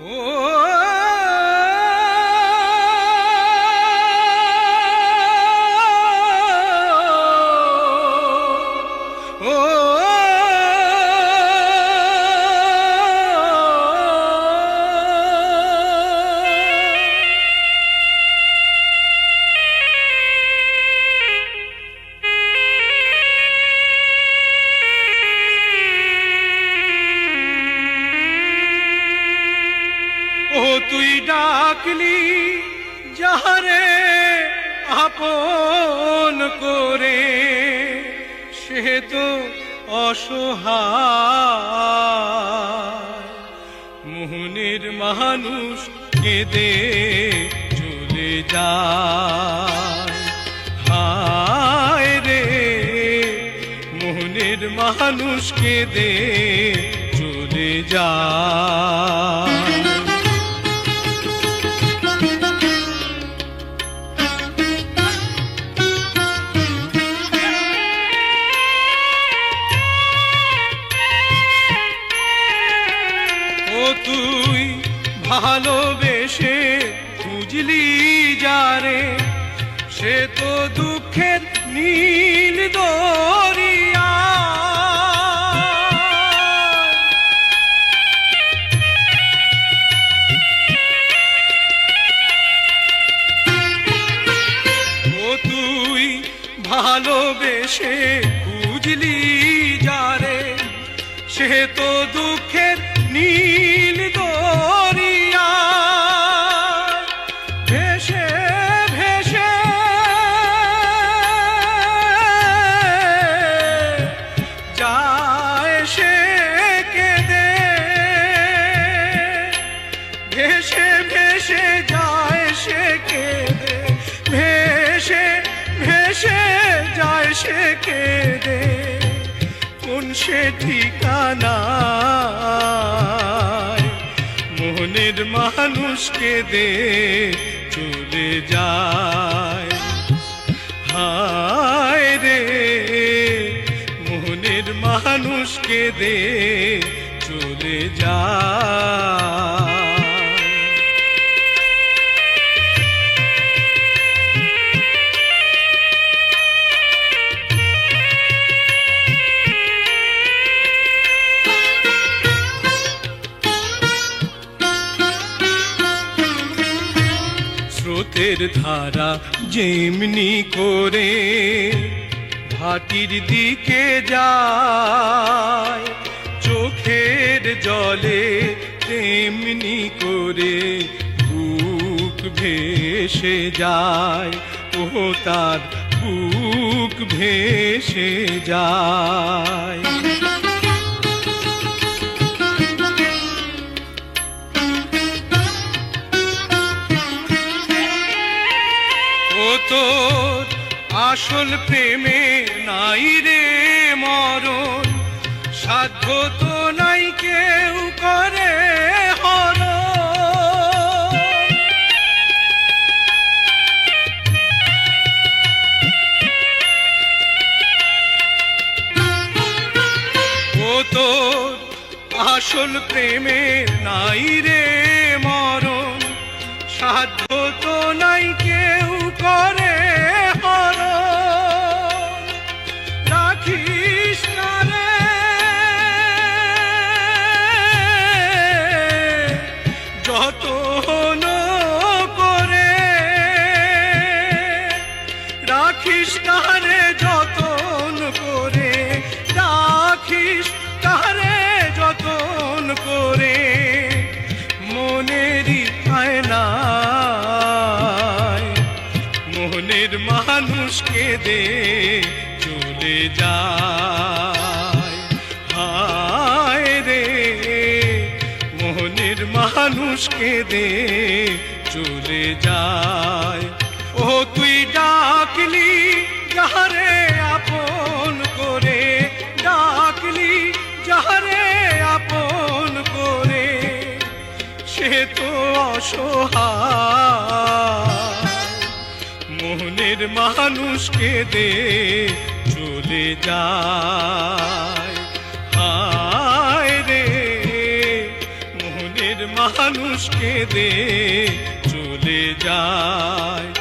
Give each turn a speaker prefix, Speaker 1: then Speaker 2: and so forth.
Speaker 1: ও তুই ডাকলি, যাহারে আপন করে, সে তো অসহায়। মোহনের মানুষ কেঁদে চলে যায়। রে, মোহনের মানুষ কেঁদে চলে যায়। ভালোবেসে খুঁজলি যারে, সে তো দুঃখের নীল দরিয়া। ও তুই ভালোবেসে খুঁজলি যারে, সে তো দুঃখের নীল ভেসে ভেসে যায় সে কেঁদে। ভেসে ভেসে যায় সে কেঁদে। কোন সে ঠিকানা মোহনের মানুষকে দে চলে যায়। হায় রে, মোহনের মানুষকে দে চলে যায়। স্রোতের ধারা যেমনি করে ভাটির দিকে যায়, চোখের জলে তেমনি করে বুক ভেসে যায় ও তার বুক ভেসে যায়। আসল প্রেমে নাই রে মরণ। সাধ্য তো নাই কেউ করে আসল প্রেমে নাই রে মরণ। সাধ্য তো নাই কেউ করে মানুষকে দে, চলে যায়। রে, মোহনের মানুষকে দে, চলে যায়। ও তুই ডাকলি যাহারে আপন করে, ডাকলি যাহারে আপন করে, সে তো অসহায়। মোহনের মানুষকে দে চলে যায়। হায় রে মোহনের মানুষকে দে চলে যায়।